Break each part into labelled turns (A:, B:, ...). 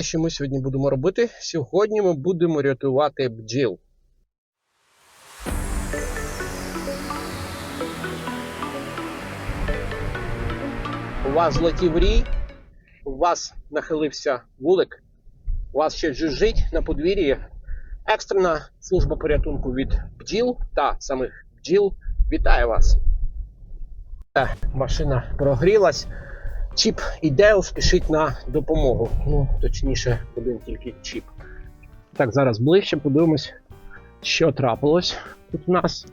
A: Що ми сьогодні будемо робити? Сьогодні ми будемо рятувати бджіл. У вас злетів рій, у вас нахилився вулик, у вас ще жужжить на подвір'ї. Екстрена служба порятунку від бджіл та самих бджіл вітає вас. Е, Машина прогрілась. Чіп і Дейл спішить на допомогу. Ну, точніше, один тільки чіп. Так, зараз ближче подивимось, що трапилось тут у нас.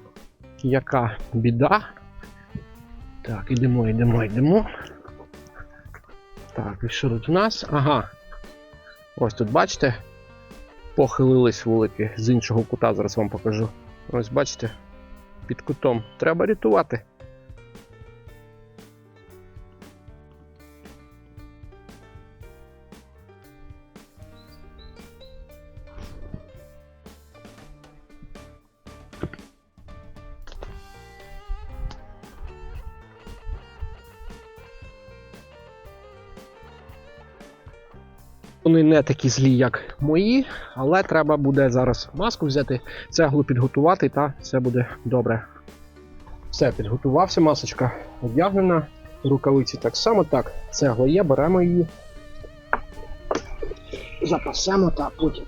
A: Яка біда. Так, ідемо, йдемо, йдемо. Так, і що тут у нас? Ага. Ось тут бачите, похилились вулики з іншого кута, зараз вам покажу. Ось бачите, під кутом. Треба рятувати. Вони не такі злі, як мої, але треба буде зараз маску взяти, цеглу підготувати, та все буде добре. Все, підготувався, масочка одягнена, рукавиці так само. Так, цегла є, беремо її. Запасемо та потім.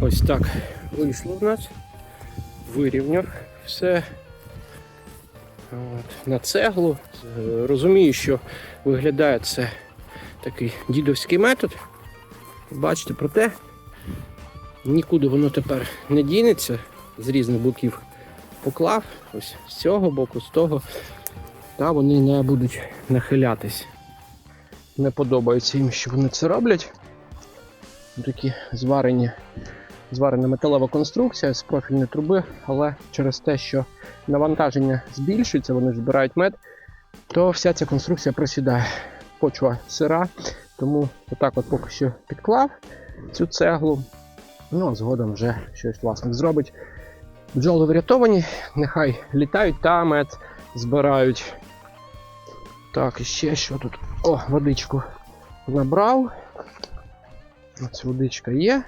A: Ось так вийшло в нас. Вирівняв все От, на цеглу. Розумію, що виглядає це такий дідовський метод. Бачите, проте нікуди воно тепер не дінеться з різних боків поклав, ось з цього боку, з того, та вони не будуть нахилятись. Не подобається їм, що вони це роблять. Такі зварені зварена металева конструкція з профільної труби, але через те, що навантаження збільшується, вони збирають мед, то вся ця конструкція просідає. Почва сира, тому отак от поки що підклав цю цеглу. Ну, а згодом вже щось власник зробить. Бджоли врятовані, нехай літають та мед збирають. Так, і ще що тут? О, водичку набрав. Ось водичка є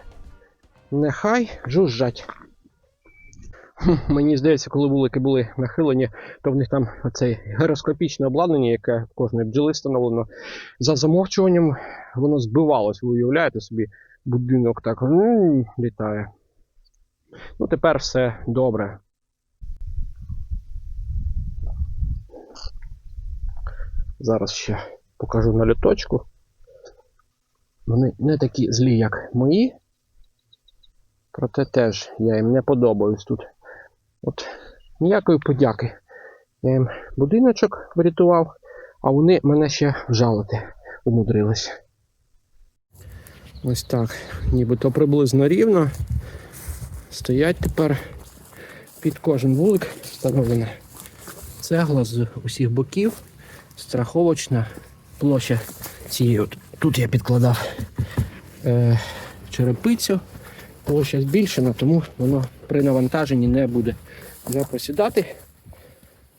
A: нехай жужжать. Мені здається, коли вулики були нахилені, то в них там оце гіроскопічне обладнання, яке в кожної бджоли встановлено, за замовчуванням воно збивалось. Ви уявляєте собі, будинок так літає. Ну, тепер все добре. Зараз ще покажу на люточку. Вони не такі злі, як мої. Проте теж я їм не подобаюсь тут. От ніякої подяки. Я їм будиночок врятував, а вони мене ще вжалити умудрились. Ось так, нібито приблизно рівно. Стоять тепер під кожен вулик встановлена цегла з усіх боків, страховочна площа цієї. Тут я підкладав е, черепицю площа збільшена, тому воно при навантаженні не буде не просідати.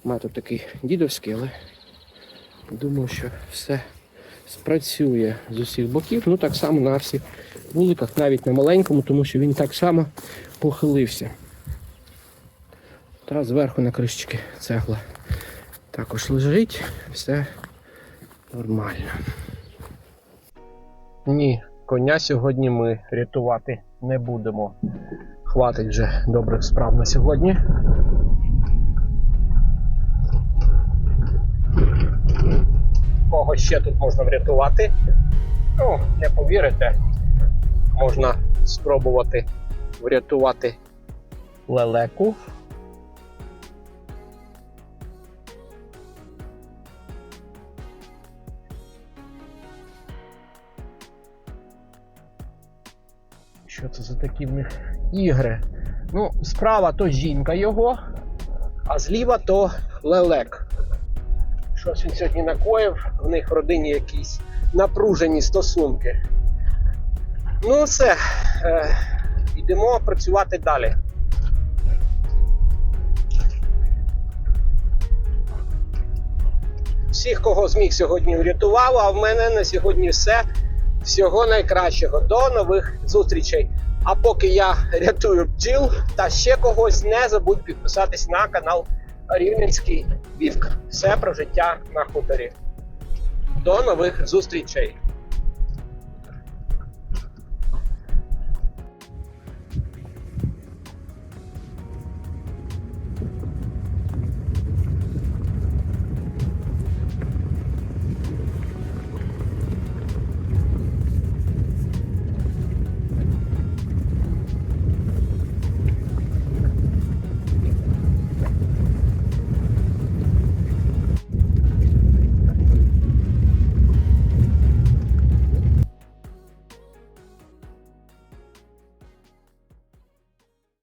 A: Метод такий дідовський, але думаю, що все спрацює з усіх боків. Ну так само на всіх вуликах, навіть на маленькому, тому що він так само похилився. Та зверху на кришечки цегла також лежить, все нормально. Ні, коня сьогодні ми рятувати не будемо. Хватить вже добрих справ на сьогодні. Кого ще тут можна врятувати? Ну, не повірите, можна спробувати врятувати лелеку. Що це за такі в них ігри? Ну, справа то жінка його, а зліва то лелек. Щось він сьогодні накоїв, в них в родині якісь напружені стосунки. Ну, все, е, йдемо працювати далі. Всіх, кого зміг сьогодні врятував, а в мене на сьогодні все. Всього найкращого. До нових зустрічей. А поки я рятую бджіл та ще когось, не забудь підписатись на канал Рівненський Вівк. Все про життя на хуторі. До нових зустрічей!